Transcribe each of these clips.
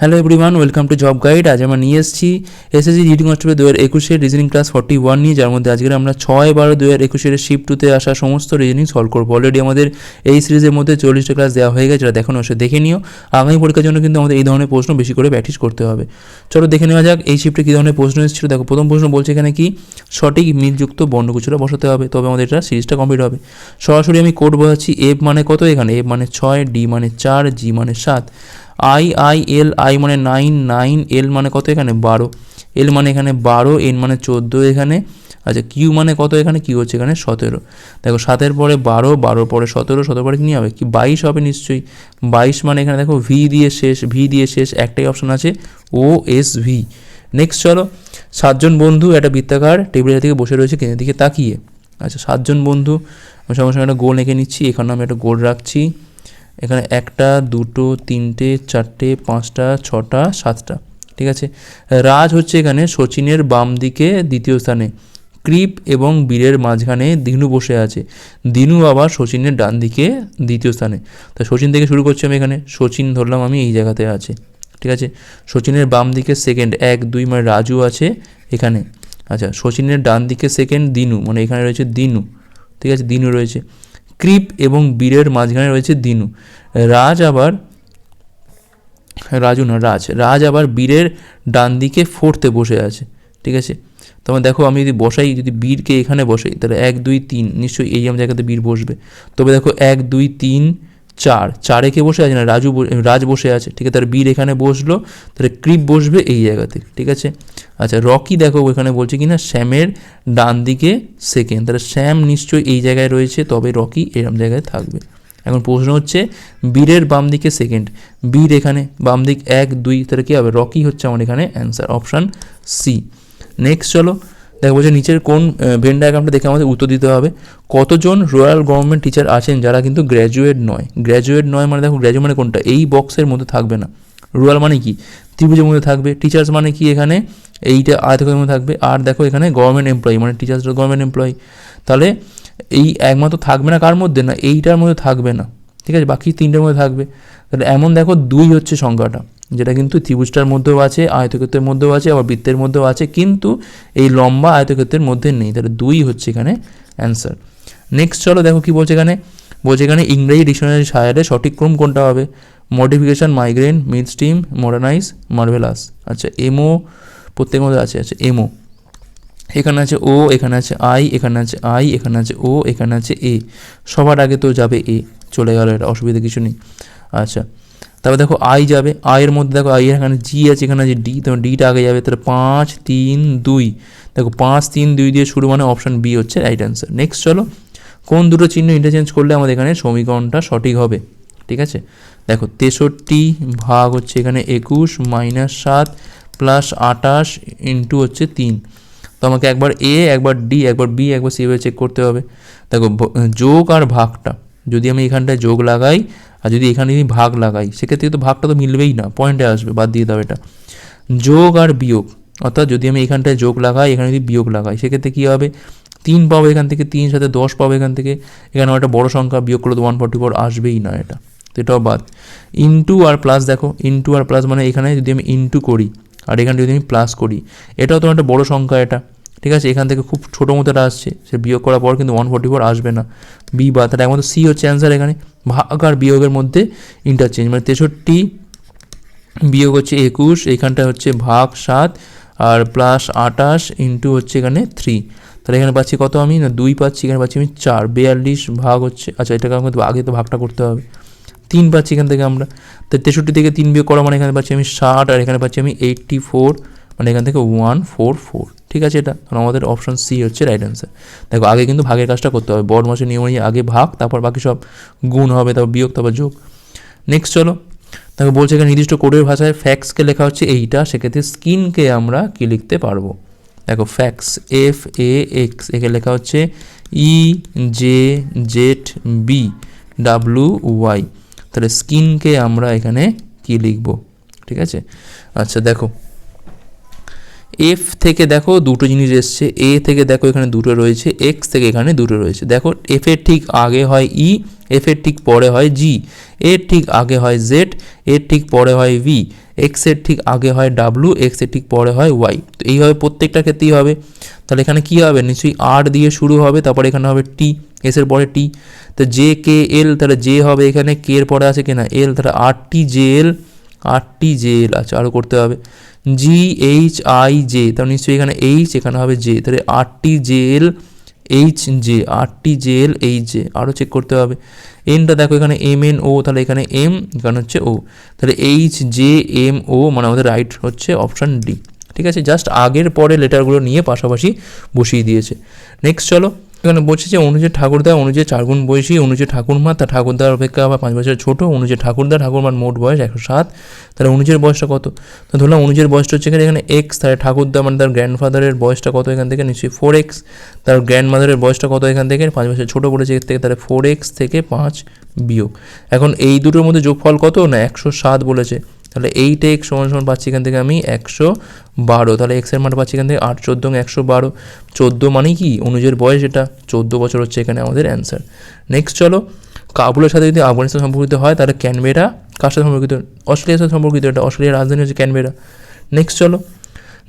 Hello everyone welcome to job guide আজ আমরা নিয়ে এসেছি এসএসসি জিডি কনস্টেবল দু হাজার একুশের রিজনিং ক্লাস ফর্টি ওয়ান নিয়ে, যার মধ্যে আজকে আমরা ছয় বারো দু হাজার একুশের শিফট টুতে আসা সমস্ত রিজনিং সলভ করব। অলরেডি আমাদের এই সিরিজের মধ্যে চল্লিশটা ক্লাস দেওয়া হয়ে গেছে যেটা দেখানো সে দেখে নিও। আগামী পরীক্ষার জন্য কিন্তু আমাদের এই ধরনের প্রশ্ন বেশি করে প্র্যাকটিস করতে হবে। চলো দেখে নেওয়া যাক এই শিফটে কী ধরনের প্রশ্ন এসেছিল। দেখো, প্রথম প্রশ্ন বলছে এখানে কি, সঠিক মিলযুক্ত বর্ণকুচুরা বসাতে হবে, তবে আমাদের এটা সিরিজটা কমপ্লিট হবে। সরাসরি আমি কোড বোঝাচ্ছি এফ মানে কত এখানে? এফ মানে ছয় ডি মানে চার জি মানে সাত। আই আই এল আই মানে নাইন নাইন এল মানে কত এখানে? বারো। এল মানে এখানে বারো এন মানে চোদ্দ এখানে। আচ্ছা কিউ মানে কত এখানে? কিউ হচ্ছে এখানে সতেরো। দেখো, সাতের পরে বারো, বারোর পরে সতেরো সতেরো পরে কি নিয়ে হবে? কি, বাইশ হবে নিশ্চয়ই। বাইশ মানে এখানে দেখো ভি দিয়ে শেষ ভি দিয়ে শেষ, একটাই অপশন আছে ও এস ভি নেক্সট চলো, সাতজন বন্ধু একটা বৃত্তাকার টেবিলের থেকে বসে রয়েছে কেনের দিকে তাকিয়ে। আচ্ছা সাতজন বন্ধু, আমি সঙ্গে সঙ্গে একটা গোল এঁকে নিচ্ছি, এখানে আমি একটা গোল রাখছি। এখানে একটা, দুটো, তিনটে, চারটে, পাঁচটা, ছটা, সাতটা, ঠিক আছে? রাজ হচ্ছে এখানে সচিনের বাম দিকে দ্বিতীয় স্থানে। ক্রিপ এবং বীরের মাঝখানে দিনু বসে আছে। দিনু আবার সচিনের ডান দিকে দ্বিতীয় স্থানে। তো সচিন থেকে শুরু করছি আমি এখানে। সচিন ধরলাম আমি এই জায়গাতে আছে, ঠিক আছে? সচিনের বাম দিকে সেকেন্ড এক, দুই মানে রাজু আছে এখানে। আচ্ছা সচিনের ডান দিকে সেকেন্ড দিনু মানে এখানে রয়েছে দিনু, ঠিক আছে? দিনু রয়েছে। ক্রিপ এবং বীরের মাঝখানে রয়েছে দিনু। রাজ আবার, রাজু না, রাজ। রাজ আবার বীরের ডান দিকে ফোর্থে বসে আছে, ঠিক আছে? তোমার দেখো, আমি যদি বসাই, যদি বীরকে এখানে বসাই, তাহলে এক, দুই, তিন, নিশ্চয়ই এই আমার জায়গাতে বীর বসবে। তবে দেখো, এক, দুই, তিন চার, চারে কে বসে আছে না? রাজু রাজ বসে আছে। ঠিক আছে, তার বীর এখানে বসল তাহলে ক্রিপ বসবে এই জায়গাতে। ঠিক আছে? আচ্ছা রকি দেখো এখানে বলছে কি না শ্যামের ডান দিকে সেকেন্ড তাহলে শ্যাম নিশ্চয়ই এই জায়গায় রয়েছে, তবে রকি এরম জায়গায় থাকবে। এখন প্রশ্ন হচ্ছে, বীরের বাম দিকে সেকেন্ড বীর এখানে, বাম দিক এক, দুই, তাহলে কী হবে? রকি হচ্ছে আমার এখানে অ্যান্সার অপশান সি নেক্সট চলো দেখো বলছে নিচের কোন ভেন ডায়াগ্রামটা দেখে আমাদের উত্তর দিতে হবে। কতজন রয়্যাল গভর্নমেন্ট টিচার আছেন যারা কিন্তু গ্র্যাজুয়েট নয়? গ্র্যাজুয়েট নয় মানে দেখো গ্র্যাজুয়েট মানে কোনটা? এই বক্সের মধ্যে থাকবে না। রুরাল মানে কি? ত্রিভুজের মধ্যে থাকবে। টিচার্স মানে কি এখানে? এইটা আয়তকের মধ্যে থাকবে। আর দেখো এখানে গভর্নমেন্ট এমপ্লয়ি মানে টিচার্স গভর্নমেন্ট এমপ্লয়ি তাহলে এই একমাত্র থাকবে না কার মধ্যে? না, এইটার মধ্যে থাকবে না। ঠিক আছে? বাকি তিনটার মধ্যে থাকবে। তাহলে এমন দেখো দুই হচ্ছে সংখ্যাটা। যেটা কিন্তু ত্রিভুজটার মধ্যেও আছে, আয়তক্ষেত্রের মধ্যেও আছে, আবার বৃত্তের মধ্যেও আছে, কিন্তু এই লম্বা আয়তক্ষেত্রের মধ্যে নেই। তাহলে দুই হচ্ছে এখানে অ্যান্সার নেক্সট চলো দেখো কি বলছে এখানে। বলছে এখানে ইংরেজি ডিকশনারি সায়ারে সঠিক ক্রম কোনটা হবে? Modification migraine mid steam modernize marvellous আচ্ছা এমও প্রত্যেকের মধ্যে আছে। আচ্ছা এমও এখানে আছে ও এখানে আছে আই এখানে আছে আই এখানে আছে ও এখানে আছে এ সবার আগে তো যাবে এ চলে গেল এটা, অসুবিধা কিছু নেই। আচ্ছা তারপর দেখো আই যাবে। আয়ের মধ্যে দেখো আই এখানে জি আছে, এখানে আছে ডি তখন ডিটা আগে যাবে। তাহলে পাঁচ, তিন, দুই। দেখো পাঁচ, তিন, দুই দিয়ে শুরু মানে অপশান বি হচ্ছে রাইট অ্যান্সার নেক্সট চলো। কোন দুটো চিহ্ন ইন্টারচেঞ্জ করলে আমাদের এখানে সমীকরণটা সঠিক হবে? ঠিক আছে? দেখো তেষট্টি ভাগ হচ্ছে এখানে একুশ মাইনাস সাত প্লাস আটাশ ইন্টু হচ্ছে তিন। তো আমাকে একবার এ একবার ডি একবার বি একবার সি চেক করতে হবে। দেখো যোগ আর ভাগটা। যদি আমি এখানটায় যোগ লাগাই যদি এখানে যদি ভাগ লাগাই, সেক্ষেত্রে তো ভাগটা তো মিলবেই না পয়েন্টে আসবে, বাদ দিয়ে দাও এটা। যোগ আর বিয়োগ, অর্থাৎ যদি আমি এখানটায় যোগ লাগাই, এখানে যদি বিয়োগ লাগাই, সেক্ষেত্রে কী হবে? তিন পাবো এখান থেকে তিন, সাথে দশ পাবো এখান থেকে, এখানে একটা বড় সংখ্যা বিয়োগ করলে তো ওয়ান ফর্টি ফোর আসবেই না এটা। তো এটাও বাদ। ইনটু আর প্লাস দেখো ইনটু আর প্লাস মানে এখানে যদি আমি ইনটু করি, আর এখানে যদি আমি প্লাস করি, এটাও তোমার একটা বড় সংখ্যা এটা। ঠিক আছে? এখান থেকে খুব ছোটো মতো এটা আসছে, সে বিয়োগ করার পর কিন্তু ওয়ান ফর্টি ফোর আসবে না। বি বা তাহলে একমাত্র সি হচ্ছে অ্যান্সার এখানে। ভাগ আর বিয়োগের মধ্যে ইন্টারচেঞ্জ মানে তেষট্টি বিয়োগ হচ্ছে একুশ, এখানটা হচ্ছে ভাগ সাত, আর প্লাস আটাশ ইন্টু হচ্ছে এখানে থ্রি তাহলে এখানে পাচ্ছি কত আমি? না, দুই পাচ্ছি, এখানে পাচ্ছি আমি চার। বিয়াল্লিশ ভাগ হচ্ছে আচ্ছা এটাকে আমাকে আগে তো ভাগটা করতে হবে। তিন পাচ্ছি এখান থেকে আমরা। তো তেষট্টি থেকে তিন বিয়োগ করা মানে এখানে পাচ্ছি আমি ষাট, আর এখানে পাচ্ছি আমি এইট্টি ফোর মানে এখান থেকে ওয়ান ফোর ফোর ঠিক আছে এটা? কারণ আমাদের অপশন সি হচ্ছে রাইট অ্যান্সার দেখো, আগে কিন্তু ভাগের কাজটা করতে হবে। বড় মাসের নিয়ম আগে ভাগ, তারপর বাকি সব গুণ হবে, তারপর বিয়োগ, তারপর যোগ। নেক্সট চলো। তাকে বলছে এখানে নির্দিষ্ট কোডের ভাষায় ফ্যাক্সকে লেখা হচ্ছে এইটা, সেক্ষেত্রে স্কিনকে আমরা কি লিখতে পারব? দেখো ফ্যাক্স এফ এ এক্স একে লেখা হচ্ছে E J Z B W Y তাহলে স্কিনকে আমরা এখানে কি লিখব? ঠিক আছে? আচ্ছা দেখো। এফ থেকে দেখো দুটো জিনিস এসছে। এ থেকে দেখো এখানে দুটো রয়েছে এক্স থেকে এখানে দুটো রয়েছে। দেখো এফ এর ঠিক আগে হয় ই এফ এর ঠিক পরে হয় জি এর ঠিক আগে হয় জেড এর ঠিক পরে হয় ভি এক্সের ঠিক আগে হয় ডাব্লু এক্সের ঠিক পরে হয় ওয়াই তো এইভাবে প্রত্যেকটা ক্ষেত্রেই হবে। তাহলে এখানে কী হবে? নিশ্চয়ই আর দিয়ে শুরু হবে, তারপর এখানে হবে টি এসের পরে টি তো জে কে এল তাহলে জে হবে এখানে কে এর পরে আছে কিনা? এল তাহলে আর টি জে এল আর টি জে এল আচ্ছা আরও করতে হবে। জি এইচ আই জে তাহলে নিশ্চয়ই এখানে এইচ এখানে হবে জে তাহলে R T J L H J R T J L H J আরও চেক করতে হবে। এনটা দেখো, এখানে এম এন ও তাহলে এখানে এম এখানে হচ্ছে ও তাহলে এইচ জে এম ও মানে আমাদের রাইট হচ্ছে অপশান ডি ঠিক আছে? জাস্ট আগের পরে লেটারগুলো নিয়ে পাশাপাশি বসিয়ে দিয়েছে। নেক্সট চলো। এখানে বলছে যে অনুজের ঠাকুরদা অনুজের চারগুণ বয়সী অনুজের ঠাকুরমা, তার ঠাকুরদার অপেক্ষা বা পাঁচ বছর ছোট অনুজের ঠাকুরদা, ঠাকুরমার মোট বয়স একশো সাত। তাহলে অনুজের বয়সটা কত? তো ধরলাম অনুজের বয়সটা হচ্ছে এখানে এখানে এক্স তাহলে ঠাকুরদা মানে তার গ্র্যান্ডফাদারের বয়সটা কত এখান থেকে? নিশ্চয়ই ফোর এক্স তার গ্র্যান্ড মাদারের বয়সটা কত এখান থেকে? পাঁচ বছর ছোটো বলেছে এর থেকে, তাহলে ফোর এক্স থেকে পাঁচ বিয়োগ। এখন এই দুটোর মধ্যে যোগফল কত? না, একশো সাত বলেছে। তাহলে এইট এক্স সমান সমান পাচ্ছি এখান থেকে আমি একশো বারো। তাহলে এক্সের মান পাচ্ছি এখান থেকে আট, চোদ্দ একশো বারো। চোদ্দ মানে কি? অনুজের বয়স এটা। চোদ্দ বছর হচ্ছে এখানে আমাদের অ্যান্সার নেক্সট চলো, কাবুলের সাথে যদি আফগানিস্তান সম্পর্কিত হয়, তাহলে ক্যানবেরা কার সাথে সম্পর্কিত? অস্ট্রেলিয়ার সাথে সম্পর্কিত, এটা অস্ট্রেলিয়ার রাজধানী হচ্ছে ক্যানবেরা। নেক্সট চলো,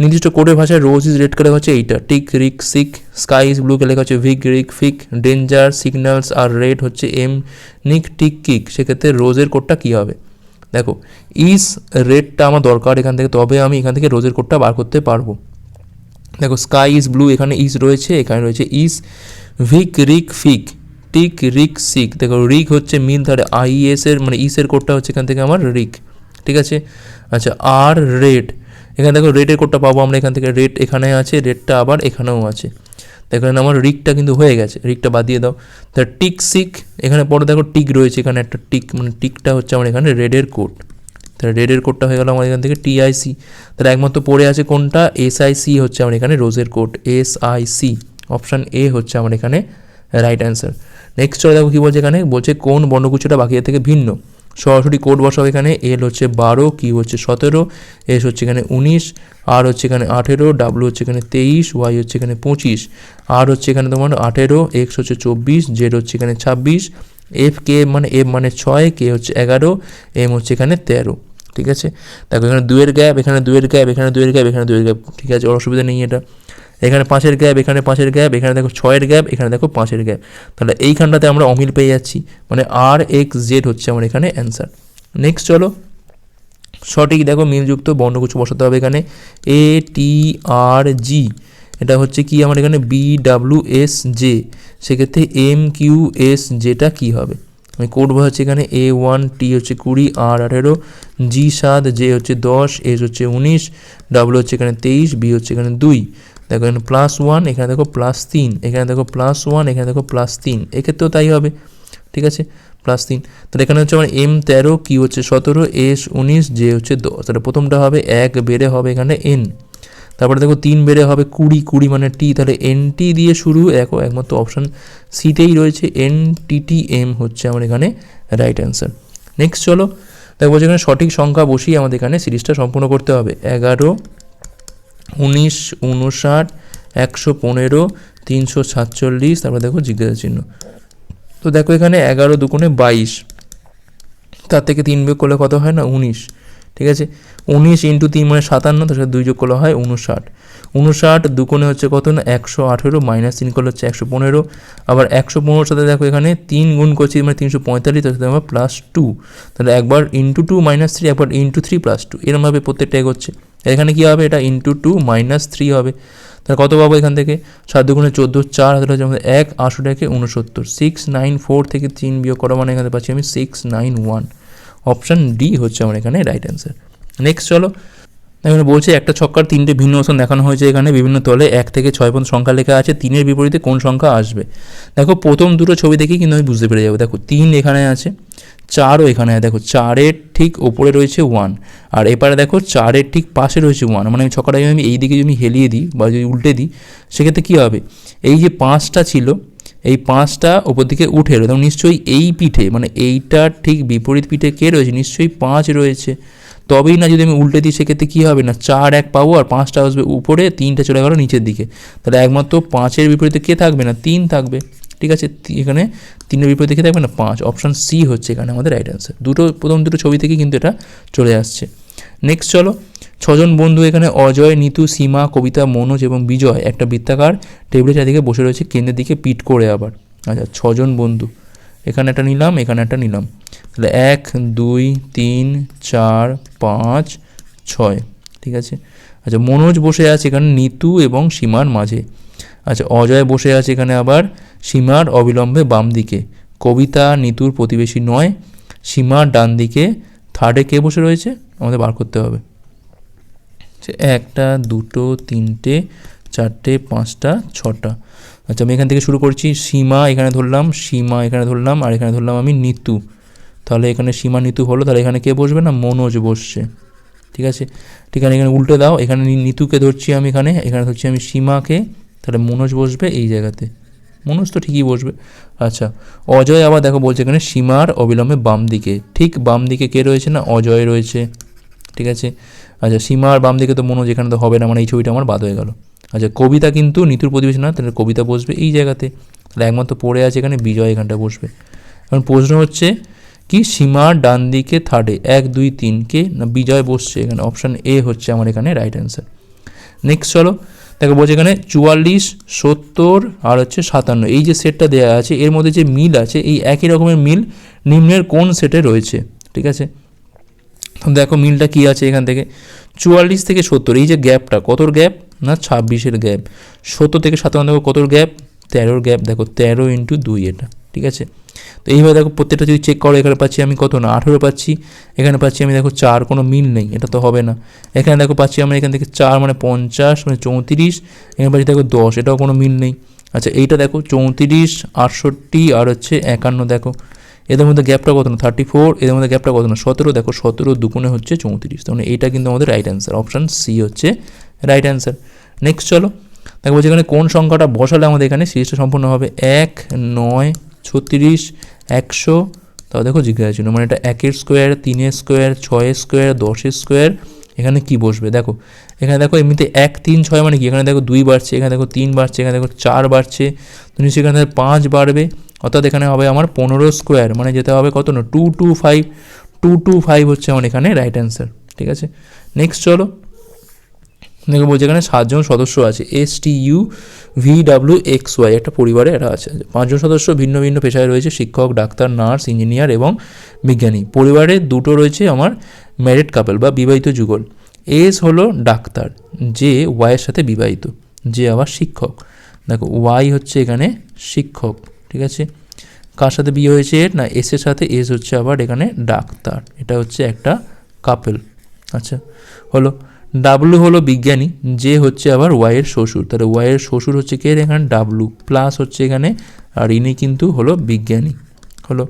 নির্দিষ্ট কোডের ভাষায় রোজ ইজ রেড কালার হচ্ছে এইটা। Tick rick sick sky is blue লেখা হচ্ছে vick rick fick danger signals আর রেড হচ্ছে এম নিক টিক কিক সেক্ষেত্রে রোজের কোডটা কী হবে? দেখো ইস রেডটা আমার দরকার এখান থেকে, তবে আমি এখান থেকে রোজের কোডটা বার করতে পারব। দেখো স্কাই ইজ ব্লু এখানে ইস রয়েছে, এখানে রয়েছে ইস ভিক রিক ফিক টিক রিক সিক দেখো রিক হচ্ছে মিল তাহলে আইএস এর মানে ইসের কোডটা হচ্ছে এখান থেকে আমার রিক ঠিক আছে? আচ্ছা আর রেড এখানে দেখো রেডের কোডটা পাবো আমরা এখান থেকে রেড এখানে আছে রেডটা আবার এখানেও আছে। দেখো আমার রিকটা কিন্তু হয়ে গেছে রিকটা বাদ দিয়ে দাও। তাহলে টিক সিক, এখানে পরে দেখো টিক রয়েছে, এখানে একটা টিক মানে টিকটা হচ্ছে আমার এখানে রেডের কোড তাহলে রেডের কোডটা হয়ে গেল আমার এখান থেকে টিআইসি তাহলে একমাত্র পড়ে আছে কোনটা? এসআইসি হচ্ছে আমার এখানে রোজের code S I C option A হচ্ছে আমার এখানে রাইট অ্যান্সার নেক্সট চলে দেখো কী বলছে এখানে, বলছে কোন বর্ণগুচ্ছটা বাকি থেকে ভিন্ন। সরাসরি কোড বসাও এখানে এল হচ্ছে বারো কি হচ্ছে সতেরো এস হচ্ছে এখানে উনিশ আর হচ্ছে এখানে আঠেরো ডাব্লু হচ্ছে এখানে তেইশ ওয়াই হচ্ছে এখানে পঁচিশ আর হচ্ছে এখানে তোমার আঠেরো এক্স হচ্ছে চব্বিশ জেড হচ্ছে এখানে ছাব্বিশ এফ কে মানে এফ মানে ছয় কে হচ্ছে এগারো এম হচ্ছে এখানে তেরো, ঠিক আছে? দেখো এখানে দুয়ের গ্যাপ এখানে দুয়ের গ্যাপ এখানে দুয়ের গ্যাপ এখানে দুয়ের গ্যাপ ঠিক আছে? অসুবিধা নেই এটা। এখানে পাঁচের গ্যাপ, এখানে পাঁচের গ্যাপ, এখানে দেখো ছয়ের গ্যাপ, এখানে দেখো পাঁচের গ্যাপ। তাহলে এইখানটাতে আমরা অমিল পেয়ে যাচ্ছি। মানে আর এক্স জেড হচ্ছে আমার এখানে অ্যান্সার নেক্সট চলো। সঠিক দেখো মিলযুক্ত বর্ণগুচ্ছ বসাতে হবে এখানে। এ টি আর জি এটা হচ্ছে কি আমার এখানে বি ডাব্লিউ এস জে সেক্ষেত্রে এম কিউ এস জেটা কী হবে? আমি কোড হচ্ছে এখানে এ ওয়ান টি হচ্ছে কুড়ি আর আঠেরো জি সাত জে হচ্ছে দশ এস হচ্ছে উনিশ ডাব্লু হচ্ছে এখানে তেইশ বি হচ্ছে এখানে দুই। দেখো এখানে প্লাস ওয়ান এখানে দেখো প্লাস তিন, এখানে দেখো প্লাস ওয়ান এখানে দেখো প্লাস তিন। এক্ষেত্রেও তাই হবে, ঠিক আছে? প্লাস তিন। তাহলে এখানে হচ্ছে আমার এম তেরো কি হচ্ছে সতেরো এস উনিশ জে হচ্ছে দশ। তাহলে প্রথমটা হবে এক, বেড়ে হবে এখানে এন তারপরে দেখো তিন বেড়ে হবে কুড়ি কুড়ি মানে টি তাহলে এন টি দিয়ে শুরু, দেখো একমাত্র অপশান সিতেই রয়েছে এন টি টি এম হচ্ছে আমার এখানে রাইট অ্যান্সার নেক্সট চলো, দেখো বলছে এখানে সঠিক সংখ্যা বসিয়ে আমাদের এখানে সিরিজটা সম্পূর্ণ করতে হবে। এগারো উনিশ, উনষাট, একশো পনেরো, তিনশো সাতচল্লিশ, তারপরে দেখো জিজ্ঞাসা চিহ্ন। তো দেখো এখানে এগারো দুগুণে বাইশ। তার থেকে তিন বিয়োগ করলে কত হয় না? উনিশ। ঠিক আছে? উনিশ ইন্টু তিন মানে সাতান্ন, তার সাথে দুই যোগ করলে হয় উনষাট। উনষাট দুকোণে হচ্ছে কত না? একশো আঠেরো, মাইনাস তিন করলে হচ্ছে একশো পনেরো। আবার একশো পনেরোর সাথে দেখো এখানে তিন গুণ করছি মানে তিনশো পঁয়তাল্লিশ, তার সাথে আমার প্লাস টু তাহলে একবার ইন্টু টু মাইনাস থ্রি একবার ইন্টু থ্রি প্লাস টু এরমভাবে প্রত্যেকটা এগোচ্ছে। এখানে কী হবে? এটা ইন্টু টু মাইনাস থ্রি হবে। তাহলে কত পাবো এখান থেকে? সাত দুগুণে চোদ্দ, চার হাজার হচ্ছে আমাদের এক, আটশো টাকে উনসত্তর সিক্স নাইন ফোর থেকে তিন বিয়োগ করা মানে এখানে পাচ্ছি আমি six nine one option D হচ্ছে আমার এখানে রাইট অ্যান্সার নেক্সট চলো। এখানে বলছে একটা ছক্কার তিনটে ভিন্ন ওজন দেখানো হয়েছে এখানে। বিভিন্ন তলে এক থেকে ছয় পর্যন্ত সংখ্যা লেখা আছে। তিনের বিপরীতে কোন সংখ্যা আসবে? দেখো, প্রথম দুটো ছবি দেখেই কিন্তু আমি বুঝতে পেরে যাব। দেখো, তিন এখানে আছে। চারও এখানে, দেখো, চারের ঠিক ওপরে রয়েছে ওয়ান আর এপারে দেখো চারের ঠিক পাশে রয়েছে ওয়ান মানে আমি ছক্কাটা যদি আমি এই দিকে যদি হেলিয়ে দিই বা যদি উল্টে দিই, সেক্ষেত্রে কী হবে? এই যে পাঁচটা ছিল, এই পাঁচটা ওপর দিকে উঠে এলো নিশ্চয়ই এই পিঠে মানে এইটার ঠিক বিপরীত পিঠে কে রয়েছে? নিশ্চয়ই পাঁচ রয়েছে। তবেই না যদি আমি উল্টে দিই, সেক্ষেত্রে কী হবে না? চার এক পাবো আর পাঁচটা আসবে উপরে, তিনটা চলে গেলো নিচের দিকে। তাহলে একমাত্র পাঁচের বিপরীতে কে থাকবে না? তিন থাকবে। ঠিক আছে? এখানে তিনের বিপরীতে দেখে থাকবে না, পাঁচ। অপশান সি হচ্ছে এখানে আমাদের রাইট অ্যান্সার দুটো, প্রথম দুটো ছবি থেকে কিন্তু এটা চলে আসছে। নেক্সট চলো। ছজন বন্ধু এখানে অজয়, নিতু, সীমা, কবিতা, মনোজ এবং বিজয় একটা বৃত্তাকার টেবিলের চারদিকে বসে রয়েছে, কেন্দ্রের দিকে পিট করে আবার। আচ্ছা ছজন বন্ধু। এখানে একটা নিলাম, এখানে একটা নিলাম। তাহলে এক, দুই, তিন, চার, পাঁচ, ছয়। ঠিক আছে? আচ্ছা মনোজ বসে আছে এখানে, নিতু এবং সীমার মাঝে। আচ্ছা অজয় বসে আছে এখানে আবার। সীমার অবিলম্বে বাম দিকে। কবিতা নিতুর প্রতিবেশী নয়, সীমার ডান দিকে থার্ডে কে বসে রয়েছে? আমাদের বার করতে হবে। একটা, দুটো, তিনটে, চারটে, পাঁচটা, ছটা। আচ্ছা আমি এখান থেকে শুরু করছি। সীমা এখানে ধরলাম, সীমা এখানে ধরলাম, আর এখানে ধরলাম আমি নিতু। তাহলে এখানে সীমা নিতু হলো, তাহলে এখানে কে বসবে না? মনোজ বসছে। ঠিক আছে? ঠিক আছে, এখানে উল্টে দাও। এখানে নিতুকে ধরছি আমি এখানে এখানে ধরছি আমি সীমাকে। তাহলে মনোজ বসবে এই জায়গাতে। মনোজ তো ঠিকই বসবে। আচ্ছা অজয় আবার দেখো বলছে এখানে সীমার অবিলম্বে বাম দিকে। ঠিক বাম দিকে কে রয়েছে না? অজয় রয়েছে। ঠিক আছে? আচ্ছা সীমার বাম দিকে তো মনোজ, এখানে তো হবে না মানে এই ছবিটা আমার বাদ হয়ে গেল। আচ্ছা কবিতা কিন্তু নিতুর প্রতিবেশী না, তাহলে কবিতা বসবে এই জায়গাতে। তাহলে একমাত্র পড়ে আছে এখানে বিজয়, এখানটা বসবে। এখন প্রশ্ন হচ্ছে, কি সীমার ডান দিকে থার্ডে এক, দুই, তিন, কে? না, বিজয় বসছে এখানে অপশান এ হচ্ছে আমার এখানে রাইট অ্যান্সার নেক্সট চলো দেখো বলছে এখানে চুয়াল্লিশ, সত্তর আর হচ্ছে সাতান্ন। এই যে সেটটা দেওয়া আছে, এর মধ্যে যে মিল আছে, এই একই রকমের মিল নিম্নের কোন সেটে রয়েছে, ঠিক আছে? দেখো মিলটা কি আছে এখান থেকে? চুয়াল্লিশ থেকে সত্তর, এই যে গ্যাপটা, কতর গ্যাপ? না, ছাব্বিশের গ্যাপ। সত্তর থেকে সাতান্ন, দেখো কতর গ্যাপ? তেরোর গ্যাপ, দেখো তেরো ইন্টু দুই এটা, ঠিক আছে? তো এইভাবে দেখো প্রত্যেকটা যদি চেক করো, এখানে পাচ্ছি আমি কত না? আঠেরো পাচ্ছি। এখানে পাচ্ছি আমি দেখো চার, কোনো মিল নেই, এটা তো হবে না। এখানে দেখো পাচ্ছি আমরা এখান থেকে চার মানে পঞ্চাশ মানে চৌত্রিশ, এখানে পাচ্ছি দেখো দশ, এটাও কোনো মিল নেই। আচ্ছা এইটা দেখো চৌত্রিশ, আটষট্টি আর হচ্ছে একান্ন দেখো। এদের মধ্যে গ্যাপটা কত না? থার্টি ফোর এদের মধ্যে গ্যাপটা কত না? সতেরো, দেখো সতেরো দুগুণে হচ্ছে চৌত্রিশ। তাহলে এইটা কিন্তু আমাদের রাইট অ্যান্সার অপশান সি হচ্ছে রাইট অ্যান্সার নেক্সট চলো, দেখো বলছি এখানে কোন সংখ্যাটা বসালে আমাদের এখানে সিরিজটা সম্পূর্ণ হবে? এক, নয়, ছত্রিশ একশো, তাও দেখো জিজ্ঞাসা ছিল মানে এটা একের স্কোয়ার তিনের স্কোয়ার ছয়ের স্কোয়ার দশের স্কোয়ার এখানে কি বসবে? দেখো, এখানে দেখো এমনিতে এক, তিন, ছয় মানে কি? এখানে দেখো দুই বাড়ছে, এখানে দেখো তিন বাড়ছে, এখানে দেখো চার বাড়ছে, তো নিশ্চয়ই এখানে পাঁচ বাড়বে, অর্থাৎ এখানে হবে আমার পনেরো স্কোয়ার মানে যেতে হবে কত না two two five two two five হচ্ছে আমার এখানে রাইট অ্যান্সার ঠিক আছে? নেক্সট চলো। দেখো বলছে এখানে সাতজন সদস্য আছে S T U V W X Y একটা পরিবারে এরা আছে। পাঁচজন সদস্য, ভিন্ন ভিন্ন পেশায় রয়েছে, শিক্ষক, ডাক্তার, নার্স, ইঞ্জিনিয়ার এবং বিজ্ঞানী। পরিবারে দুটো রয়েছে আমার ম্যারিড কাপল বা বিবাহিত যুগল। এস হলো ডাক্তার, যে ওয়াইয়ের সাথে বিবাহিত, যে আবার শিক্ষক। দেখো ওয়াই হচ্ছে এখানে শিক্ষক, ঠিক আছে? কার সাথে বিয়ে হয়েছে এর? না এস এর সাথে এস হচ্ছে আবার এখানে ডাক্তার। এটা হচ্ছে একটা কাপেল আচ্ছা? হলো ডাব্লু হলো বিজ্ঞানী যে হচ্ছে আবার ওয়াইয়ের শ্বশুর। তাহলে ওয়াইয়ের শ্বশুর হচ্ছে কে এখানে? ডাব্লু প্লাস হচ্ছে এখানে, আর ইনি কিন্তু হলো বিজ্ঞানী। হলো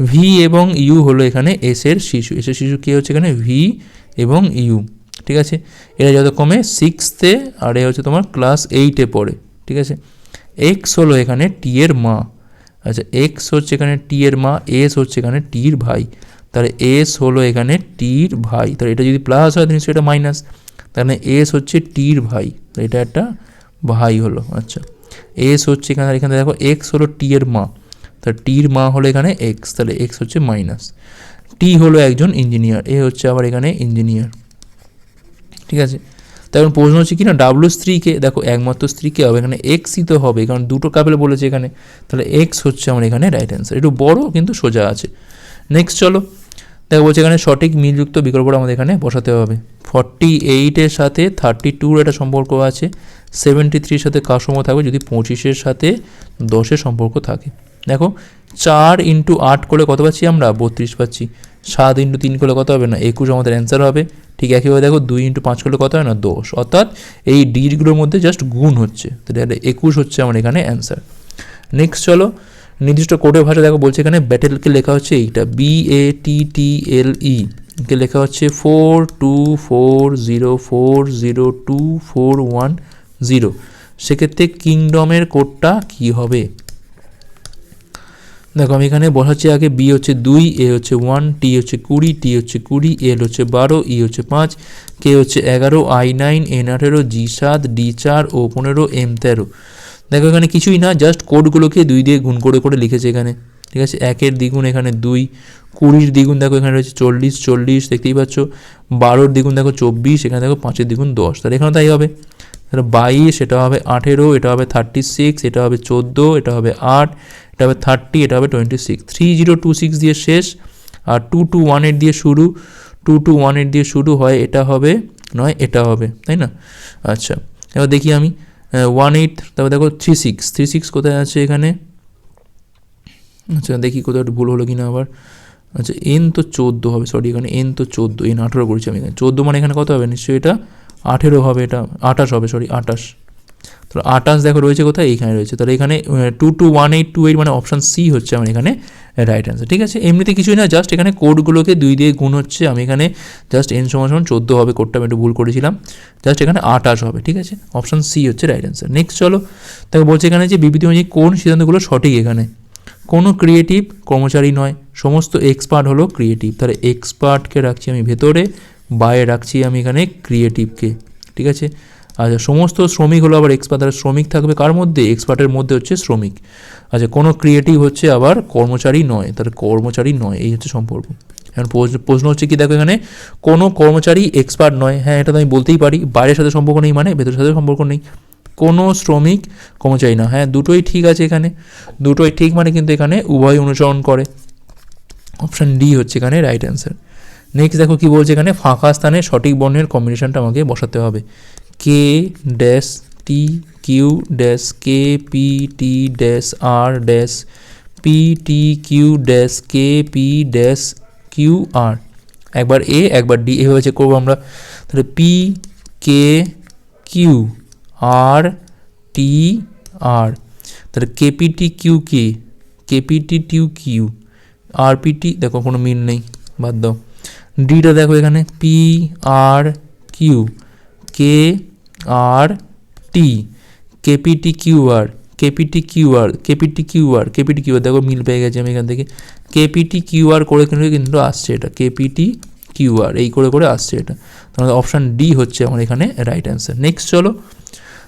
ভি এবং ইউ হলো এখানে এস এর শিশু। এস এর শিশু কে হচ্ছে এখানে? ভি এবং ইউ ঠিক আছে? এরা যত কমে সিক্সথে আর এ হচ্ছে তোমার ক্লাস এইটে পড়ে। ঠিক আছে? এক্স হলো এখানে টি এর মা। আচ্ছা এক্স হচ্ছে এখানে টি এর মা এস হচ্ছে এখানে টির ভাই। তাহলে এস হলো এখানে টির ভাই। তাহলে এটা যদি প্লাস হয় নিশ্চয়ই এটা মাইনাস তাহলে এস হচ্ছে টির ভাই এটা একটা ভাই হলো আচ্ছা। এস হচ্ছে এখানে এখানে দেখো এক্স হলো টি এর মা তাহলে টির মা হলো এখানে এক্স তাহলে এক্স হচ্ছে মাইনাস টি হলো একজন ইঞ্জিনিয়ার এ হচ্ছে আবার এখানে ইঞ্জিনিয়ার ঠিক আছে? তাই এখন প্রশ্ন হচ্ছে কি না ডাব্লু স্ত্রীকে, দেখো একমাত্র স্ত্রীকে হবে, এখানে এক্সই তো হবে, কারণ দুটো কাপেল বলেছে এখানে, তাহলে এক্স হচ্ছে আমার এখানে রাইট অ্যান্সার একটু বড় কিন্তু সোজা আছে। নেক্সট চলো দেখো বলছে এখানে সঠিক মিলযুক্ত বিকল্পটা আমাদের এখানে বসাতে হবে। ফর্টি এইটের সাথে থার্টি টুর একটা সম্পর্ক আছে সেভেন্টি থ্রির সাথে কার সম্পর্ক থাকবে? যদি পঁচিশের সাথে দশের সম্পর্ক থাকে। দেখো, চার ইন্টু আট করলে কত পাচ্ছি আমরা? বত্রিশ পাচ্ছি। সাত ইন্টু তিন করলে কত হবে না? একুশ আমাদের অ্যান্সার হবে। ঠিক একইভাবে দেখো, দুই ইন্টু পাঁচ করলে কত হয় না? দশ। অর্থাৎ এই ডিগুলোর মধ্যে জাস্ট গুণ হচ্ছে। তাহলে একুশ হচ্ছে আমার এখানে অ্যান্সার নেক্সট চলো নির্দিষ্ট কোডের ভাষা দেখো বলছে এখানে ব্যাটেলকে লেখা হচ্ছে এইটা বি এ টি টি এল ই কে লেখা হচ্ছে four two four zero four zero two four one zero সেক্ষেত্রে কিংডমের কোডটা কি হবে? দেখো আমি এখানে বসাচ্ছি আগে বি হচ্ছে দুই এ হচ্ছে ওয়ান টি হচ্ছে কুড়ি টি হচ্ছে কুড়ি এল হচ্ছে বারো ই হচ্ছে পাঁচ কে হচ্ছে এগারো আই নাইন এন আঠেরো জি সাত ডি চার ও পনেরো এম তেরো। দেখো, এখানে কিছুই না জাস্ট কোডগুলোকে দুই দিয়ে গুণ করে করে লিখেছে এখানে। ঠিক আছে? একের দ্বিগুণ এখানে দুই, কুড়ির দ্বিগুণ দেখো, এখানে রয়েছে চল্লিশ চল্লিশ, দেখতেই পাচ্ছ। বারোর দ্বিগুণ দেখো, চব্বিশ, এখানে দেখো পাঁচের দ্বিগুণ দশ। তাহলে এখানে তাই হবে। তাহলে বাইশ, এটা হবে আঠেরো, এটা হবে থার্টি সিক্স এটা হবে চোদ্দ, এটা হবে আট, এটা হবে থার্টি এটা হবে twenty six three zero two six দিয়ে শেষ, আর টু টু ওয়ান এইট দিয়ে শুরু টু টু ওয়ান এইট দিয়ে শুরু হয়, এটা হবে, নয়, এটা হবে, তাই না? আচ্ছা এবার দেখি আমি। ওয়ান এইট তারপর দেখো থ্রি সিক্স থ্রি সিক্স কোথায় আছে এখানে? আচ্ছা দেখি কোথাও একটু ভুল হলো কিনা আবার। আচ্ছা এন তো চোদ্দ হবে সরি এখানে এন তো চোদ্দ এন আঠেরো করেছি আমি এখানে। চোদ্দ মানে এখানে কত হবে? নিশ্চয়ই এটা আঠেরো হবে, এটা আঠাশ হবে সরি আঠাশ। তো আঠাশ দেখো রয়েছে কোথায়? এইখানে রয়েছে। তাহলে এখানে two two one eight two eight মানে অপশান সি হচ্ছে আমার এখানে রাইট অ্যান্সার ঠিক আছে? এমনিতে কিছুই না জাস্ট এখানে কোডগুলোকে দুই দিয়ে গুণ হচ্ছে। আমি এখানে জাস্ট এন সমান সমান চোদ্দ হবে কোডটা আমি একটু ভুল করেছিলাম। জাস্ট এখানে আঠাশ হবে, ঠিক আছে? অপশান সি হচ্ছে রাইট অ্যান্সার নেক্সট চলো, তাকে বলছে এখানে যে বিবৃতি অনুযায়ী কোন সিদ্ধান্তগুলো সঠিক এখানে? কোনো ক্রিয়েটিভ কর্মচারী নয়, সমস্ত এক্সপার্ট হলো ক্রিয়েটিভ তাহলে এক্সপার্টকে রাখছি আমি ভেতরে বাইরে রাখছি আমি এখানে ক্রিয়েটিভকে ঠিক আছে? আচ্ছা সমস্ত শ্রমিক হলো আবার এক্সপার্ট শ্রমিক থাকবে। কার মধ্যে? এক্সপার্টের মধ্যে হচ্ছে শ্রমিক। আচ্ছা কোনো ক্রিয়েটিভ হচ্ছে আবার কর্মচারী নয়। তার কর্মচারী নয়, এই হচ্ছে সম্পর্ক। এখন প্রশ্ন হচ্ছে কি, দেখো এখানে, কোনো কর্মচারী এক্সপার্ট নয়। হ্যাঁ এটা তো আমি বলতেই পারি। বাইরের সাথে সম্পর্ক নেই মানে ভেতরের সাথে সম্পর্ক নেই। কোনো শ্রমিক কর্মচারী না। হ্যাঁ দুটোই ঠিক আছে এখানে। দুটোই ঠিক মানে কিন্তু এখানে উভয় অনুসরণ করে। অপশান ডি হচ্ছে এখানে রাইট অ্যান্সার নেক্সট দেখো কি বলছে এখানে, ফাঁকা স্থানে সঠিক বর্ণের কম্বিনেশনটা আমাকে বসাতে হবে। K dash T Q dash K P T dash R dash P T Q dash K P dash Q আর একবার এ একবার ডি এভাবে চেক করব আমরা। তাহলে P K Q R T R তাহলে কেপিটি কিউ কে কেপিটি টিউ Q RPT দেখো কোনো মিল নেই, বাদ দাও। ডিটা দেখো এখানে P R Q K R T KPT Q R KPT Q R KPT Q R KPT Q R দেখো মিল পেয়ে গেছে আমি এখান থেকে। কেপিটি কিউ আর করে কিন্তু কিন্তু আসছে এটা কেপিটি কিউ আর এই করে করে আসছে এটা। তাহলে অপশান ডি হচ্ছে আমার এখানে রাইট অ্যান্সার নেক্সট চলো,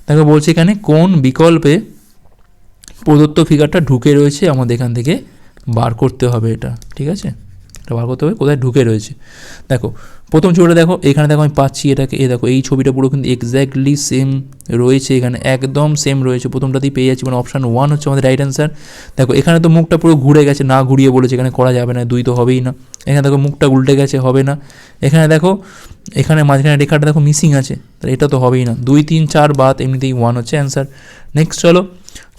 দেখো বলছে এখানে কোন বিকল্পে প্রদত্ত ফিগারটা ঢুকে রয়েছে আমাদের এখান থেকে বার করতে হবে এটা, ঠিক আছে? এটা বার করতে হবে, কোথায় ঢুকে রয়েছে। দেখো, প্রথম ছবিটা দেখো, এখানে দেখো আমি পাচ্ছি এটাকে এ দেখো, এই ছবিটা পুরো কিন্তু এক্স্যাক্টলি সেম রয়েছে এখানে, একদম সেম রয়েছে। প্রথমটাতেই পেয়ে যাচ্ছি মানে অপশান ওয়ান হচ্ছে আমাদের রাইট অ্যান্সার দেখো, এখানে তো মুখটা পুরো ঘুরে গেছে, না ঘুরিয়ে বলেছে, এখানে করা যাবে না, দুই তো হবেই না। এখানে দেখো, মুখটা উল্টে গেছে, হবে না। এখানে দেখো, এখানে মাঝখানে রেখাটা দেখো মিসিং আছে, তাহলে এটা তো হবেই না। দুই, তিন, চার বাদ, এমনিতেই ওয়ান হচ্ছে অ্যান্সার নেক্সট চলো,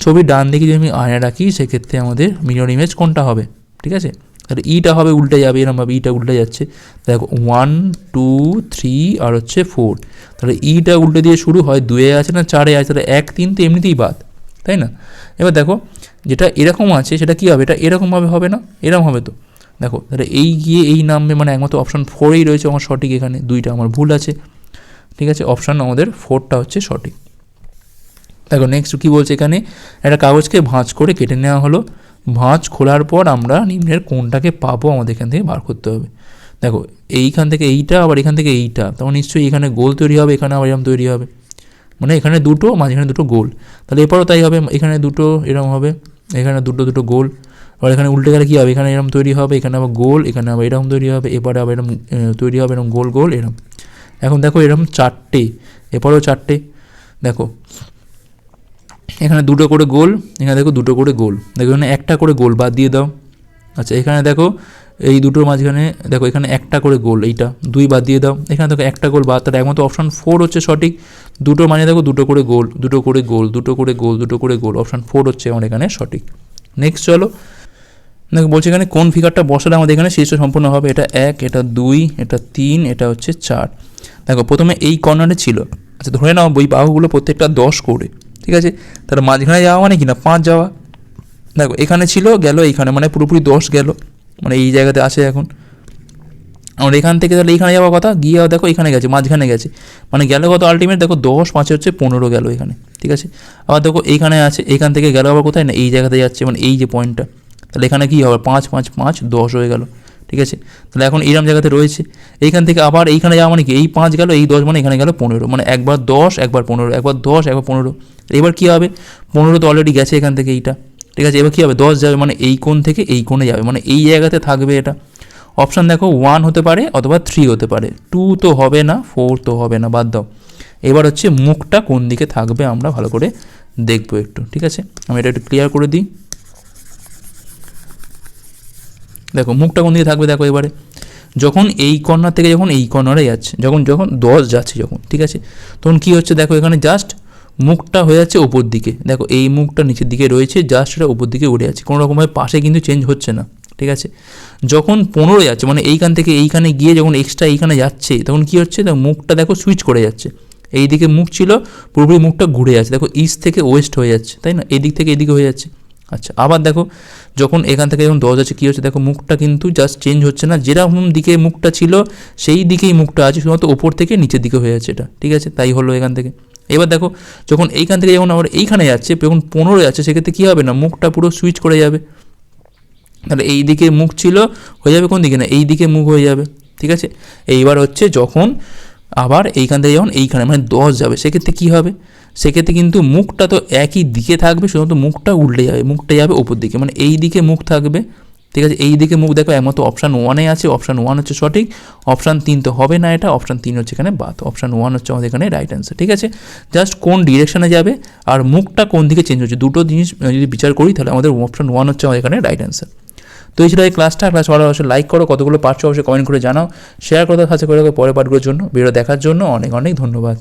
ছবির ডান দিকে যদি আমি আয়না রাখি, সেক্ষেত্রে আমাদের মিরর ইমেজ কোনটা হবে? ঠিক আছে? তাহলে ইটা হবে উল্টে যাবে এরমভাবে ইটা উল্টে যাচ্ছে। দেখো ওয়ান টু থ্রি আর হচ্ছে ফোর তাহলে ইটা উল্টে দিয়ে শুরু হয়, দুয়ে আছে না চারে আছে, তাহলে এক, তিন তো এমনিতেই বাদ, তাই না? এবার দেখো, যেটা এরকম আছে, সেটা কী হবে? এটা এরকমভাবে হবে না এরকম হবে তো। দেখো, তাহলে এই গিয়ে এই নামবে মানে একমাত্র অপশান ফোরেই রয়েছে আমার সঠিক এখানে, দুইটা আমার ভুল আছে। ঠিক আছে অপশান আমাদের ফোরটা হচ্ছে সঠিক। দেখো নেক্সট কী বলছে এখানে? একটা কাগজকে ভাঁজ করে কেটে নেওয়া হলো। ভাঁজ খোলার পর আমরা নিম্নের কোনটাকে পাবো, আমাদের এখান থেকে বার করতে হবে। দেখো, এইখান থেকে এইটা, আবার এখান থেকে এইটা। তখন নিশ্চয়ই এখানে গোল তৈরি হবে, এখানে আবার এরম তৈরি হবে। মানে এখানে দুটো, মাঝখানে দুটো গোল। তাহলে এরপরও তাই হবে, এখানে দুটো এরম হবে, এখানে দুটো দুটো গোল। আবার এখানে উল্টে গেলে কী হবে? এখানে এরম তৈরি হবে, এখানে আবার গোল, এখানে আবার এরকম তৈরি হবে, এবারে আবার এরম তৈরি হবে এরম গোল গোল, এরম। এখন দেখো এরম চারটে, এরপরেও চারটে। দেখো এখানে দুটো করে গোল, এখানে দেখো দুটো করে গোল। দেখো এখানে একটা করে গোল বাদ দিয়ে দাও। আচ্ছা এখানে দেখো এই দুটোর মাঝখানে, দেখো এখানে একটা করে গোল এইটা, দুই বাদ দিয়ে দাও। এখানে দেখো একটা গোল বাদ, তার একমাত্র অপশান ফোর হচ্ছে সঠিক। দুটো মানে দেখো দুটো করে গোল, দুটো করে গোল, দুটো করে গোল, দুটো করে গোল অপশান ফোর হচ্ছে আমার এখানে সঠিক। নেক্সট চলো। দেখো বলছে এখানে কোন ফিগারটা বসালে আমাদের এখানে শীর্ষ সম্পূর্ণ হবে? এটা এক, এটা দুই, এটা তিন, এটা হচ্ছে চার। দেখো প্রথমে এই কর্নারে ছিল। আচ্ছা ধরে নাও বই বাহুগুলো প্রত্যেকটা দশ করে। ঠিক আছে? তাহলে মাঝখানে যাওয়া মানে কি না? পাঁচ যাওয়া। দেখো, এখানে ছিল, গেল এইখানে মানে পুরোপুরি দশ গেল। মানে এই জায়গাতে আছে এখন। আমার এখান থেকে তাহলে এইখানে যাওয়ার কথা? গিয়ে দেখো এখানে গেছে, মাঝখানে গেছে। মানে গেল কত আলটিমেট দেখো দশ, পাঁচে হচ্ছে পনেরো গেল এখানে। ঠিক আছে? আবার দেখো এইখানে আছে, এখান থেকে গেল আবার কোথায় না? এই জায়গাতে যাচ্ছে মানে এই যে পয়েন্টটা তাহলে এখানে কী হবে? পাঁচ পাঁচ পাঁচ, দশ হয়ে গেল। ঠিক আছে? তাহলে এখন এইরকম জায়গাতে রয়েছে। এইখান থেকে আবার এইখানে যাওয়া মানে কি? এই পাঁচ গেল, এই দশ মানে এখানে গেল পনেরো। মানে একবার দশ, একবার পনেরো, একবার দশ, একবার পনেরো। এবার কী হবে? পনেরো তো অলরেডি গেছে এখান থেকে এইটা। ঠিক আছে? এবার কী হবে? দশ যাবে মানে এই কোণ থেকে এই কোণে যাবে। মানে এই জায়গাতে থাকবে এটা। অপশান দেখো ওয়ান হতে পারে অথবা থ্রি হতে পারে। টু তো হবে না ফোর তো হবে না, বাদ দাও। এবার হচ্ছে মুখটা কোন দিকে থাকবে আমরা ভালো করে দেখব একটু। ঠিক আছে? আমি এটা একটু ক্লিয়ার করে দিই। দেখো, মুখটা কোন দিকে থাকবে দেখো এবারে। যখন এই কর্নার থেকে যখন এই কর্নারে যাচ্ছে, যখন যখন দশ যাচ্ছে যখন, ঠিক আছে? তখন কি হচ্ছে দেখো এখানে জাস্ট মুখটা হয়ে যাচ্ছে ওপর দিকে। দেখো, এই মুখটা নিচের দিকে রয়েছে জাস্ট এটা ওপর দিকে উঠে যাচ্ছে। কোনো রকমভাবে পাশে কিন্তু চেঞ্জ হচ্ছে না, ঠিক আছে? যখন পনেরো যাচ্ছে মানে এইখান থেকে এইখানে গিয়ে যখন এক্সট্রা এইখানে যাচ্ছে, তখন কি হচ্ছে? দেখো, মুখটা দেখো সুইচ করে যাচ্ছে। এই দিকে মুখ ছিল, পুরোপুরি মুখটা ঘুরে যাচ্ছে। দেখো ইস্ট থেকে ওয়েস্ট হয়ে যাচ্ছে, তাই না? এদিক থেকে এদিকে হয়ে যাচ্ছে। আচ্ছা আবার দেখো, যখন এখান থেকে যখন দশ আছে কী হচ্ছে, দেখো মুখটা কিন্তু জাস্ট চেঞ্জ হচ্ছে না। যেরকম দিকে মুখটা ছিল, সেই দিকেই মুখটা আছে, শুধুমাত্র ওপর থেকে নিচের দিকে হয়ে যাচ্ছে এটা, ঠিক আছে? তাই হলো এখান থেকে। এবার দেখো, যখন এইখান থেকে যখন আবার এইখানে যাচ্ছে, যখন পনেরো যাচ্ছে, সেক্ষেত্রে কী হবে না, মুখটা পুরো সুইচ করে যাবে। তাহলে এই দিকে মুখ ছিল, হয়ে যাবে কোন দিকে না, এই দিকে মুখ হয়ে যাবে, ঠিক আছে? এইবার হচ্ছে যখন আবার এইখান থেকে যখন এইখানে মানে দশ যাবে, সেক্ষেত্রে কী হবে? সেক্ষেত্রে কিন্তু মুখটা তো একই দিকে থাকবে, শুধুমাত্র মুখটা উল্টে যাবে, মুখটা যাবে ওপর দিকে। মানে এই দিকে মুখ থাকবে, ঠিক আছে? এই দিকে মুখ দেখো, একমাত্র অপশান ওয়ানে আছে অপশান ওয়ান হচ্ছে সঠিক অপশান তিন তো হবে না এটা অপশান তিন হচ্ছে এখানে বাদ অপশান ওয়ান হচ্ছে আমাদের এখানে রাইট অ্যান্সার ঠিক আছে? জাস্ট কোন ডিরেকশনে যাবে আর মুখটা কোন দিকে চেঞ্জ হচ্ছে, দুটো জিনিস যদি বিচার করি, তাহলে আমাদের অপশান ওয়ান হচ্ছে আমাদের এখানে রাইট অ্যান্সার তো এই ছিল এই ক্লাসটা ক্লাস ভালো অবশ্যই লাইক করো, কতগুলো পারছ অবশ্যই কমেন্ট করে জানাও শেয়ার করতে সাথে করে পরে পাঠগুলোর জন্য ভিডিও দেখার জন্য অনেক অনেক ধন্যবাদ।